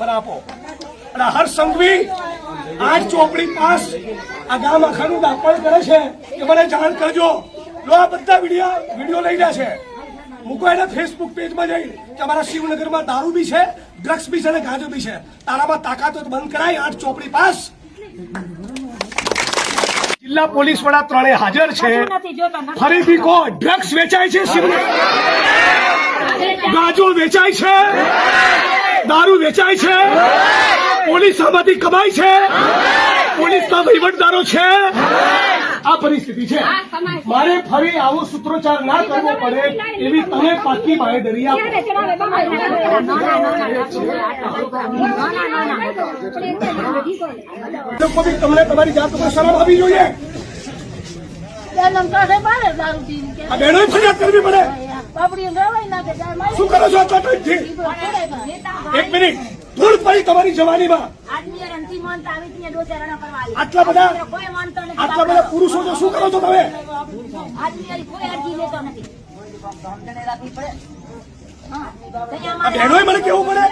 મને આપો. અને હર સંઘવી આજ ચોપડી પાસ આ ગામ આખાનું દાપણ કરે છે કે મને જાણ કરજો. લો આ બધા વીડિયો વીડિયો લઈ રહ્યા છે. મૂકો એને ફેસબુક પેજમાં જઈ કે અમારા શિવનગરમાં દારૂ બી છે ડ્રગ્સ બી છે અને ગાંજો બી છે. તારામાં તાકાત બંધ કરાય આઠ ચોપડી પાસ. જિલ્લા પોલીસ વડા ત્રણે હાજર છે. ફરીથી કો ડ્રગ્સ વેચાય છે શિવનગર ગાંજો વેચાય છે? દારૂ વેચાય છે પોલીસ આમાંથી કમાય છે પોલીસના વહીવટદારો છે આ પરિસ્થિતિ છે મારે ફરી આવો સૂત્રોચ્ચાર ના કરવો પડે એવી તમે પાકી બાંહેધરી આપો તમને તમારી જાત ઉપર શરમ આવી જોઈએ બેનો ફરિયાદ કરવી પડે શું કરો છો આટલા એક મિનિટ. ધૂળ પડી તમારી જવાનીમાં. આટલા બધા આટલા બધા પુરુષો તો શું કરો છો તમે? બહેનોએ મને કેવું પડે?